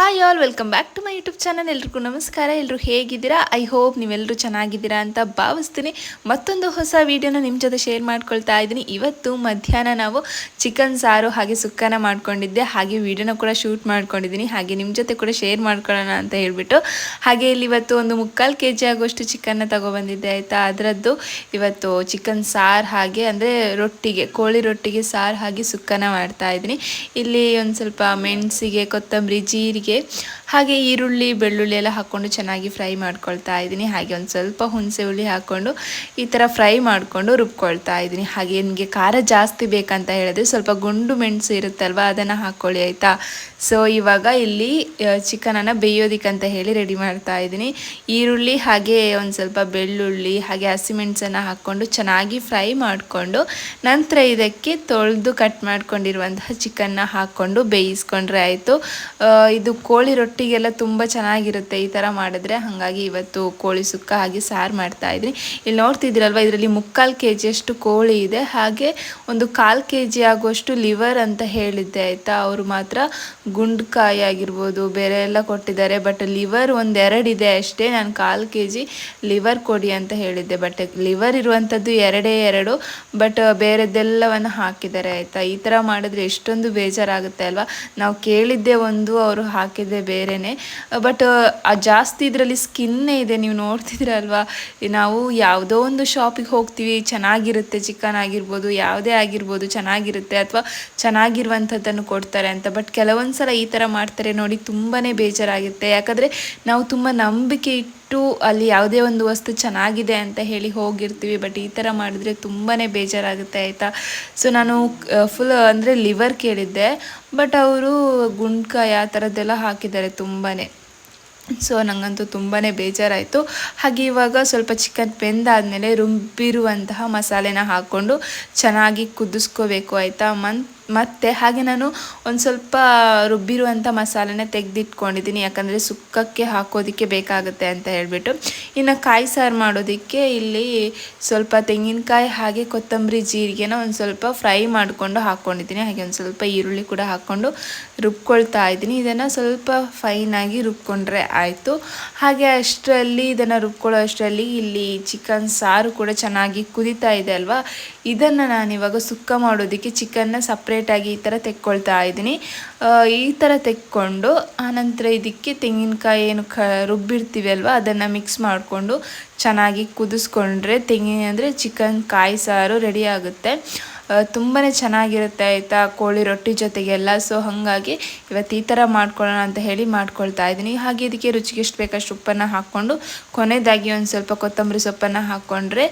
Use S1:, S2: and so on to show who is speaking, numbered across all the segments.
S1: Hi all welcome back to my YouTube channel ಎಲ್ರಿಗೂ ನಮಸ್ಕಾರ. ಎಲ್ಲರೂ ಹೇಗಿದ್ದೀರಾ? ಐ ಹೋಪ್ ನೀವೆಲ್ಲರೂ ಚೆನ್ನಾಗಿದ್ದೀರಾ ಅಂತ ಭಾವಿಸ್ತೀನಿ. ಮತ್ತೊಂದು ಹೊಸ ವೀಡಿಯೋನ ನಿಮ್ಮ ಜೊತೆ ಶೇರ್ ಮಾಡ್ಕೊಳ್ತಾ ಇದ್ದೀನಿ. ಇವತ್ತು ಮಧ್ಯಾಹ್ನ ನಾವು ಚಿಕನ್ ಸಾರು ಹಾಗೆ ಸುಕ್ಕನ ಮಾಡ್ಕೊಂಡಿದ್ದೆ. ಹಾಗೆ ವಿಡಿಯೋನ ಕೂಡ ಶೂಟ್ ಮಾಡ್ಕೊಂಡಿದ್ದೀನಿ. ಹಾಗೆ ನಿಮ್ಮ ಜೊತೆ ಕೂಡ ಶೇರ್ ಮಾಡ್ಕೊಳ್ಳೋಣ ಅಂತ ಹೇಳಿಬಿಟ್ಟು. ಹಾಗೆ ಇಲ್ಲಿ ಇವತ್ತು ಒಂದು ಮುಕ್ಕಾಲು ಕೆ ಜಿ ಆಗೋಷ್ಟು ಚಿಕನ್ನ ತಗೊಬಂದಿದ್ದೆ, ಆಯಿತಾ? ಅದರದ್ದು ಇವತ್ತು ಚಿಕನ್ ಸಾರು ಹಾಗೆ, ಅಂದರೆ ರೊಟ್ಟಿಗೆ, ಕೋಳಿ ರೊಟ್ಟಿಗೆ ಸಾರು ಹಾಗೆ ಸುಕ್ಕನ ಮಾಡ್ತಾ ಇದ್ದೀನಿ. ಇಲ್ಲಿ ಒಂದು ಸ್ವಲ್ಪ ಮೆಣಸಿಗೆ, ಕೊತ್ತಂಬರಿ, ಜೀರಿಗೆ ಹಾಗೆ ಈರುಳ್ಳಿ, ಬೆಳ್ಳುಳ್ಳಿ ಎಲ್ಲ ಹಾಕ್ಕೊಂಡು ಚೆನ್ನಾಗಿ ಫ್ರೈ ಮಾಡ್ಕೊಳ್ತಾ ಇದ್ದೀನಿ. ಹಾಗೆ ಒಂದು ಸ್ವಲ್ಪ ಹುಣಸೆ ಹುಳಿ ಹಾಕ್ಕೊಂಡು ಈ ಥರ ಫ್ರೈ ಮಾಡಿಕೊಂಡು ರುಬ್ಕೊಳ್ತಾ ಇದ್ದೀನಿ. ಹಾಗೆ ನಿಮಗೆ ಖಾರ ಜಾಸ್ತಿ ಬೇಕಂತ ಹೇಳಿದ್ರೆ ಸ್ವಲ್ಪ ಗುಂಡು ಮೆಣಸು ಇರುತ್ತಲ್ವ, ಅದನ್ನು ಹಾಕ್ಕೊಳ್ಳಿ ಆಯಿತಾ? ಸೊ ಇವಾಗ ಇಲ್ಲಿ ಚಿಕನನ್ನು ಬೇಯೋದಿಕ್ಕಂತ ಹೇಳಿ ರೆಡಿ ಮಾಡ್ತಾ ಇದ್ದೀನಿ. ಈರುಳ್ಳಿ ಹಾಗೆ ಒಂದು ಸ್ವಲ್ಪ ಬೆಳ್ಳುಳ್ಳಿ, ಹಾಗೆ ಹಸಿಮೆಣಸನ್ನು ಹಾಕ್ಕೊಂಡು ಚೆನ್ನಾಗಿ ಫ್ರೈ ಮಾಡಿಕೊಂಡು ನಂತರ ಇದಕ್ಕೆ ತೊಳೆದು ಕಟ್ ಮಾಡ್ಕೊಂಡಿರುವಂತಹ ಚಿಕನ್ನ ಹಾಕ್ಕೊಂಡು ಬೇಯಿಸ್ಕೊಂಡ್ರೆ ಆಯಿತು. ಇದು ಕೋಳಿ ರೊಟ್ಟಿಗೆಲ್ಲ ತುಂಬ ಚೆನ್ನಾಗಿರುತ್ತೆ ಈ ಥರ ಮಾಡಿದ್ರೆ. ಹಾಗಾಗಿ ಇವತ್ತು ಕೋಳಿ ಸುಕ್ಕ ಹಾಗೆ ಸಾರು ಮಾಡ್ತಾ ಇದ್ದೀನಿ. ಇಲ್ಲಿ ನೋಡ್ತಿದ್ದೀರಲ್ವ, ಇದರಲ್ಲಿ ಮುಕ್ಕಾಲು ಕೆ ಜಿಯಷ್ಟು ಕೋಳಿ ಇದೆ. ಹಾಗೆ ಒಂದು ಕಾಲು ಕೆ ಜಿ ಆಗುವಷ್ಟು ಲಿವರ್ ಅಂತ ಹೇಳಿದ್ದೆ, ಆಯಿತಾ? ಅವರು ಮಾತ್ರ ಗುಂಡ್ಕಾಯಿ ಆಗಿರ್ಬೋದು, ಬೇರೆ ಎಲ್ಲ ಕೊಟ್ಟಿದ್ದಾರೆ. ಬಟ್ ಲಿವರ್ ಒಂದೆರಡಿದೆ ಅಷ್ಟೇ. ನಾನು ಕಾಲು ಕೆ ಜಿ ಲಿವರ್ ಕೊಡಿ ಅಂತ ಹೇಳಿದ್ದೆ. ಬಟ್ ಲಿವರ್ ಇರುವಂಥದ್ದು ಎರಡೇ ಎರಡು. ಬಟ್ ಬೇರೆದೆಲ್ಲವನ್ನು ಹಾಕಿದ್ದಾರೆ, ಆಯಿತಾ? ಈ ಥರ ಮಾಡಿದ್ರೆ ಎಷ್ಟೊಂದು ಬೇಜಾರಾಗುತ್ತೆ, ಅಲ್ವಾ? ನಾವು ಕೇಳಿದ್ದೆ ಒಂದು, ಅವರು ಹಾಕಿದ್ದೆ ಬೇರೆನೆ. ಬಟ್ ಆ ಜಾಸ್ತಿ ಇದರಲ್ಲಿ ಸ್ಕಿನ್ನೇ ಇದೆ, ನೀವು ನೋಡ್ತಿದ್ದೀರಲ್ವಾ? ನಾವು ಯಾವುದೋ ಒಂದು ಶಾಪಿಗೆ ಹೋಗ್ತೀವಿ, ಚೆನ್ನಾಗಿರುತ್ತೆ ಚಿಕನ್ ಆಗಿರ್ಬೋದು ಯಾವುದೇ ಆಗಿರ್ಬೋದು, ಚೆನ್ನಾಗಿರುತ್ತೆ ಅಥವಾ ಚೆನ್ನಾಗಿರುವಂಥದ್ದನ್ನು ಕೊಡ್ತಾರೆ ಅಂತ. ಬಟ್ ಕೆಲವೊಂದು ಸಲ ಈ ಥರ ಮಾಡ್ತಾರೆ ನೋಡಿ ತುಂಬಾ ಬೇಜಾರಾಗುತ್ತೆ. ಯಾಕಂದರೆ ನಾವು ತುಂಬ ನಂಬಿಕೆ ಇಟ್ಟು ಅಲ್ಲಿ ಯಾವುದೇ ಒಂದು ವಸ್ತು ಚೆನ್ನಾಗಿದೆ ಅಂತ ಹೇಳಿ ಹೋಗಿರ್ತೀವಿ ಬಟ್ ಈ ಥರ ಮಾಡಿದ್ರೆ ತುಂಬಾ ಬೇಜಾರಾಗುತ್ತೆ, ಆಯಿತಾ? ಸೊ ನಾನು ಫುಲ್ ಅಂದರೆ ಲಿವರ್ ಕೇಳಿದ್ದೆ ಬಟ್ ಅವರು ಗುಂಡ್ಕಾಯಿ ಆ ಥರದ್ದೆಲ್ಲ ಹಾಕಿದ್ದಾರೆ ತುಂಬಾ ಸೊ ನನಗಂತೂ ತುಂಬಾ ಬೇಜಾರಾಯಿತು. ಹಾಗೆ ಇವಾಗ ಸ್ವಲ್ಪ ಚಿಕನ್ ಬೆಂದಾದಮೇಲೆ ರುಬ್ಬಿರುವಂತಹ ಮಸಾಲೆನ ಹಾಕ್ಕೊಂಡು ಚೆನ್ನಾಗಿ ಕುದಿಸ್ಕೋಬೇಕು, ಆಯಿತಾ? ಮನ್ ಮತ್ತು ಹಾಗೆ ನಾನು ಒಂದು ಸ್ವಲ್ಪ ರುಬ್ಬಿರುವಂಥ ಮಸಾಲೆನ ತೆಗೆದಿಟ್ಕೊಂಡಿದ್ದೀನಿ. ಯಾಕಂದರೆ ಸುಕ್ಕಕ್ಕೆ ಹಾಕೋದಕ್ಕೆ ಬೇಕಾಗುತ್ತೆ ಅಂತ ಹೇಳಿಬಿಟ್ಟು. ಇನ್ನು ಕಾಯಿ ಸಾರು ಮಾಡೋದಕ್ಕೆ ಇಲ್ಲಿ ಸ್ವಲ್ಪ ತೆಂಗಿನಕಾಯಿ ಹಾಗೆ ಕೊತ್ತಂಬರಿ ಜೀರಿಗೆನ ಒಂದು ಸ್ವಲ್ಪ ಫ್ರೈ ಮಾಡಿಕೊಂಡು ಹಾಕ್ಕೊಂಡಿದ್ದೀನಿ ಹಾಗೆ ಒಂದು ಸ್ವಲ್ಪ ಈರುಳ್ಳಿ ಕೂಡ ಹಾಕ್ಕೊಂಡು ರುಬ್ಕೊಳ್ತಾ ಇದ್ದೀನಿ. ಇದನ್ನು ಸ್ವಲ್ಪ ಫೈನಾಗಿ ರುಬ್ಕೊಂಡ್ರೆ ಆಯಿತು. ಹಾಗೆ ಅಷ್ಟರಲ್ಲಿ ಇದನ್ನು ರುಬ್ಕೊಳ್ಳೋ ಅಷ್ಟರಲ್ಲಿ ಇಲ್ಲಿ ಚಿಕನ್ ಸಾರು ಕೂಡ ಚೆನ್ನಾಗಿ ಕುದಿತಾ ಇದೆ ಅಲ್ವಾ? ಇದನ್ನು ನಾನು ಇವಾಗ ಸುಕ್ಕ ಮಾಡೋದಕ್ಕೆ ಚಿಕನ್ನ ಸಪ್ರೇಟಾಗಿ ಈ ಥರ ತೆಕ್ಕೊಳ್ತಾ ಇದ್ದೀನಿ. ಈ ಥರ ತೆಕ್ಕೊಂಡು ಆನಂತರ ಇದಕ್ಕೆ ತೆಂಗಿನಕಾಯಿ ಏನು ಕ, ರುಬ್ಬಿರ್ತೀವಿ ಅಲ್ವಾ, ಅದನ್ನು ಮಿಕ್ಸ್ ಮಾಡಿಕೊಂಡು ಚೆನ್ನಾಗಿ ಕುದಿಸ್ಕೊಂಡ್ರೆ ತೆಂಗಿನ ಅಂದರೆ ಚಿಕನ್ ಕಾಯಿ ಸಾರು ರೆಡಿ ಆಗುತ್ತೆ. ತುಂಬಾ ಚೆನ್ನಾಗಿರುತ್ತೆ ಆಯಿತಾ ಕೋಳಿ ರೊಟ್ಟಿ ಜೊತೆಗೆಲ್ಲ. ಸೊ ಹಾಗಾಗಿ ಇವತ್ತು ಈ ಥರ ಮಾಡ್ಕೊಳ್ಳೋಣ ಅಂತ ಹೇಳಿ ಮಾಡ್ಕೊಳ್ತಾ ಇದ್ದೀನಿ. ಹಾಗೆ ಇದಕ್ಕೆ ರುಚಿಗೆ ಎಷ್ಟು ಬೇಕಷ್ಟು ಉಪ್ಪನ್ನು ಹಾಕ್ಕೊಂಡು ಕೊನೆಯದಾಗಿ ಒಂದು ಸ್ವಲ್ಪ ಕೊತ್ತಂಬರಿ ಸೊಪ್ಪನ್ನು ಹಾಕ್ಕೊಂಡ್ರೆ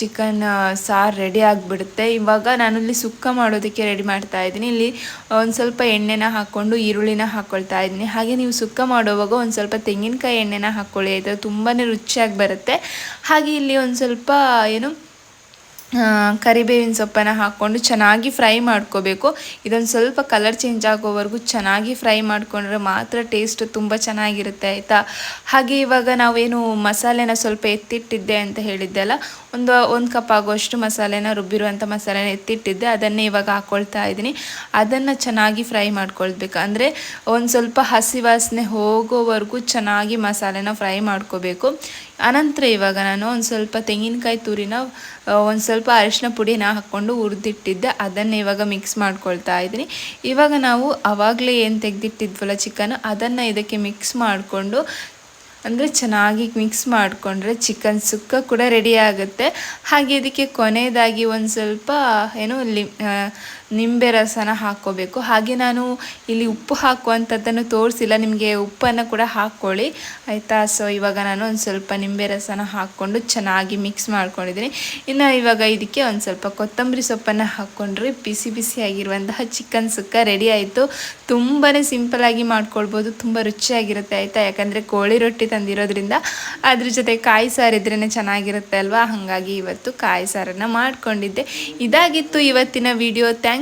S1: ಚಿಕನ್ ಸಾರು ರೆಡಿ ಆಗಿಬಿಡುತ್ತೆ. ಇವಾಗ ನಾನು ಇಲ್ಲಿ ಸುಕ್ಕ ಮಾಡೋದಕ್ಕೆ ರೆಡಿ ಮಾಡ್ತಾ ಇದ್ದೀನಿ. ಇಲ್ಲಿ ಒಂದು ಸ್ವಲ್ಪ ಎಣ್ಣೆನ ಹಾಕ್ಕೊಂಡು ಈರುಳ್ಳಿನ ಹಾಕ್ಕೊಳ್ತಾ ಇದ್ದೀನಿ. ಹಾಗೆ ನೀವು ಸುಕ್ಕ ಮಾಡುವಾಗ ಒಂದು ಸ್ವಲ್ಪ ತೆಂಗಿನಕಾಯಿ ಎಣ್ಣೆನ ಹಾಕ್ಕೊಳ್ಳಿ ಆಯಿತಾ. ತುಂಬಾ ರುಚಿಯಾಗಿ ಬರುತ್ತೆ. ಹಾಗೆ ಇಲ್ಲಿ ಒಂದು ಸ್ವಲ್ಪ ಏನು ಕರಿಬೇವಿನ ಸೊಪ್ಪನ್ನು ಹಾಕ್ಕೊಂಡು ಚೆನ್ನಾಗಿ ಫ್ರೈ ಮಾಡ್ಕೋಬೇಕು. ಇದೊಂದು ಸ್ವಲ್ಪ ಕಲರ್ ಚೇಂಜ್ ಆಗೋವರೆಗೂ ಚೆನ್ನಾಗಿ ಫ್ರೈ ಮಾಡಿಕೊಂಡ್ರೆ ಮಾತ್ರ ಟೇಸ್ಟ್ ತುಂಬ ಚೆನ್ನಾಗಿರುತ್ತೆ, ಆಯಿತಾ? ಹಾಗೆ ಇವಾಗ ನಾವೇನು ಮಸಾಲೆನ ಸ್ವಲ್ಪ ಎತ್ತಿಟ್ಟಿದ್ದೆ ಅಂತ ಹೇಳಿದ್ದೆ ಅಲ್ಲ ಒಂದು ಒಂದು ಕಪ್ ಆಗುವಷ್ಟು ಮಸಾಲೆನ ರುಬ್ಬಿರುವಂಥ ಮಸಾಲೆನ ಎತ್ತಿಟ್ಟಿದ್ದೆ. ಅದನ್ನೇ ಇವಾಗ ಹಾಕ್ಕೊಳ್ತಾ ಇದ್ದೀನಿ. ಅದನ್ನು ಚೆನ್ನಾಗಿ ಫ್ರೈ ಮಾಡ್ಕೊಳ್ಬೇಕು. ಅಂದರೆ ಒಂದು ಸ್ವಲ್ಪ ಹಸಿ ವಾಸನೆ ಹೋಗೋವರೆಗೂ ಚೆನ್ನಾಗಿ ಮಸಾಲೆನ ಫ್ರೈ ಮಾಡ್ಕೋಬೇಕು. ಅನಂತರ ಇವಾಗ ನಾನು ಒಂದು ಸ್ವಲ್ಪ ತೆಂಗಿನಕಾಯಿ ತುರಿನ ಒಂದು ಸ್ವಲ್ಪ ಅರಿಶಿನ ಪುಡಿನ ಹಾಕ್ಕೊಂಡು ಹುರಿದಿಟ್ಟಿದ್ದೆ. ಅದನ್ನು ಇವಾಗ ಮಿಕ್ಸ್ ಮಾಡ್ಕೊಳ್ತಾ ಇದ್ದೀನಿ. ಇವಾಗ ನಾವು ಆವಾಗಲೇ ಏನು ತೆಗೆದಿಟ್ಟಿದ್ವಲ್ಲ ಚಿಕನ್, ಅದನ್ನು ಇದಕ್ಕೆ ಮಿಕ್ಸ್ ಮಾಡಿಕೊಂಡು ಅಂದರೆ ಚೆನ್ನಾಗಿ ಮಿಕ್ಸ್ ಮಾಡಿಕೊಂಡ್ರೆ ಚಿಕನ್ ಸುಕ್ಕ ಕೂಡ ರೆಡಿ ಆಗುತ್ತೆ. ಹಾಗೆ ಇದಕ್ಕೆ ಕೊನೆಯದಾಗಿ ಒಂದು ಸ್ವಲ್ಪ, ಏನು ಲಿ ನಿಂಬೆ ರಸನ ಹಾಕ್ಕೋಬೇಕು. ಹಾಗೆ ನಾನು ಇಲ್ಲಿ ಉಪ್ಪು ಹಾಕುವಂಥದ್ದನ್ನು ತೋರಿಸಿಲ್ಲ. ನಿಮಗೆ ಉಪ್ಪನ್ನು ಕೂಡ ಹಾಕ್ಕೊಳ್ಳಿ. ಆಯಿತಾ? ಸೊ ಇವಾಗ ನಾನು ಒಂದು ಸ್ವಲ್ಪ ನಿಂಬೆ ರಸನ ಹಾಕ್ಕೊಂಡು ಚೆನ್ನಾಗಿ ಮಿಕ್ಸ್ ಮಾಡ್ಕೊಂಡಿದ್ದೀನಿ. ಇನ್ನು ಇವಾಗ ಇದಕ್ಕೆ ಒಂದು ಸ್ವಲ್ಪ ಕೊತ್ತಂಬರಿ ಸೊಪ್ಪನ್ನು ಹಾಕ್ಕೊಂಡ್ರೆ ಬಿಸಿ ಬಿಸಿಯಾಗಿರುವಂತಹ ಚಿಕನ್ ಸುಕ್ಕ ರೆಡಿ ಆಯಿತು. ತುಂಬಾ ಸಿಂಪಲಾಗಿ ಮಾಡ್ಕೊಳ್ಬೋದು. ತುಂಬ ರುಚಿಯಾಗಿರುತ್ತೆ ಆಯಿತಾ? ಯಾಕಂದರೆ ಕೋಳಿ ರೊಟ್ಟಿ ತಂದಿರೋದ್ರಿಂದ ಅದ್ರ ಜೊತೆ ಕಾಯಿ ಸಾರಿದ್ರೇ ಚೆನ್ನಾಗಿರುತ್ತೆ ಅಲ್ವಾ? ಹಾಗಾಗಿ ಇವತ್ತು ಕಾಯಿ ಸಾರನ್ನು ಮಾಡ್ಕೊಂಡಿದ್ದೆ. ಇದಾಗಿತ್ತು ಇವತ್ತಿನ video thank